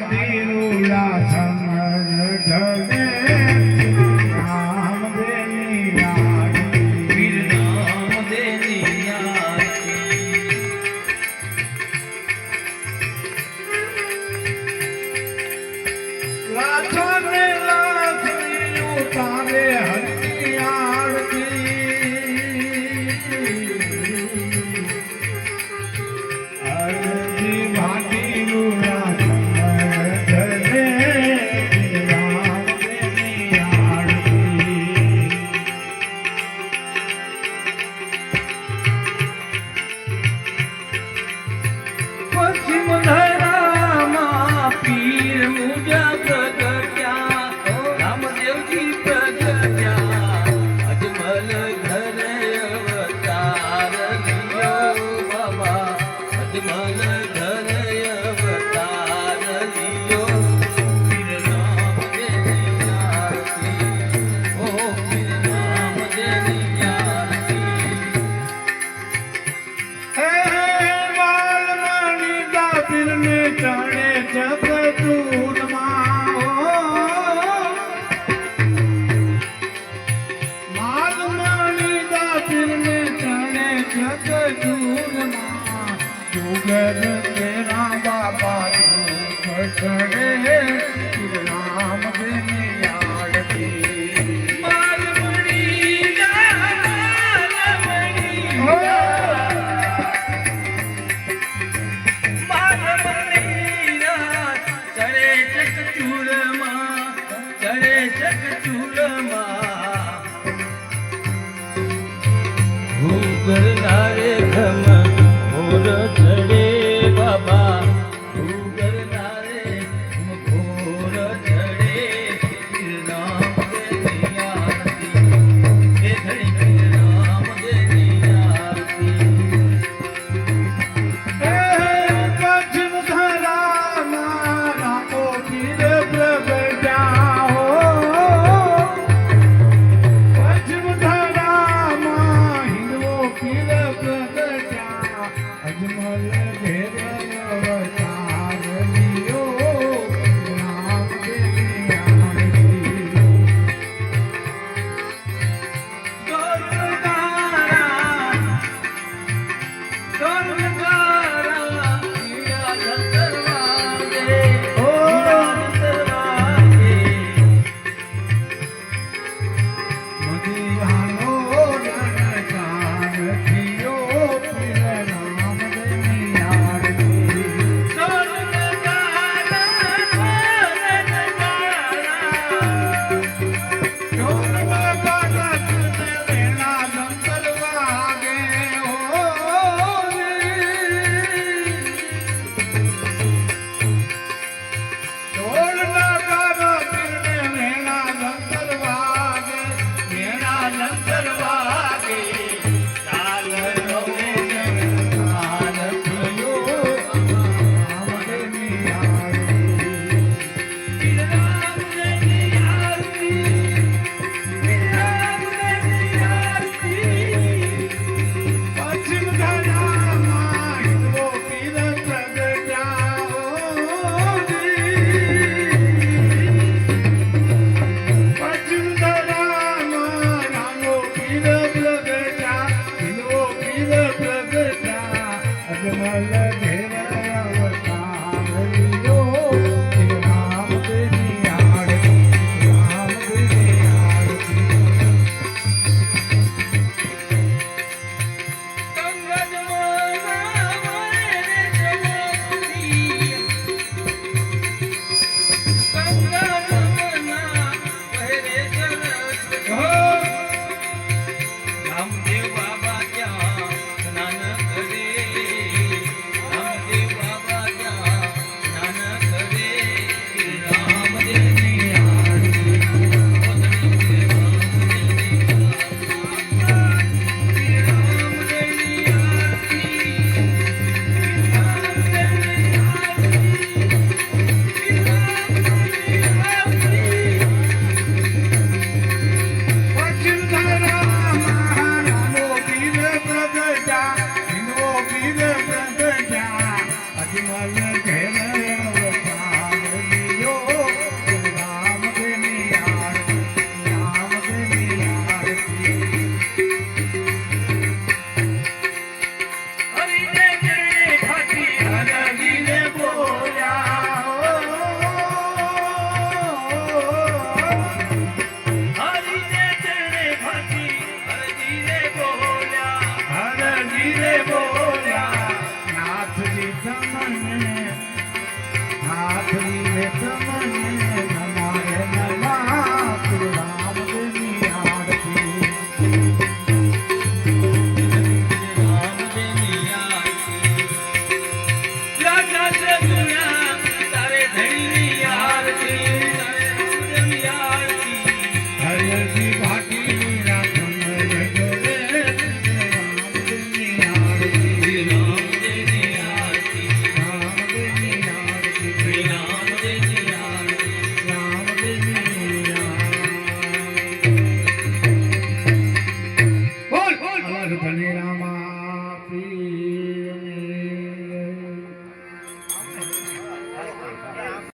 માટી રૂડા સમર ઢગે જગદૂરમાં જુગર તેરા બાબા ઘટરે રામ ચરે ચક ચૂલમાં ચરે ચક ચૂલમાં मल घेरा તમને હાથની મેં તમને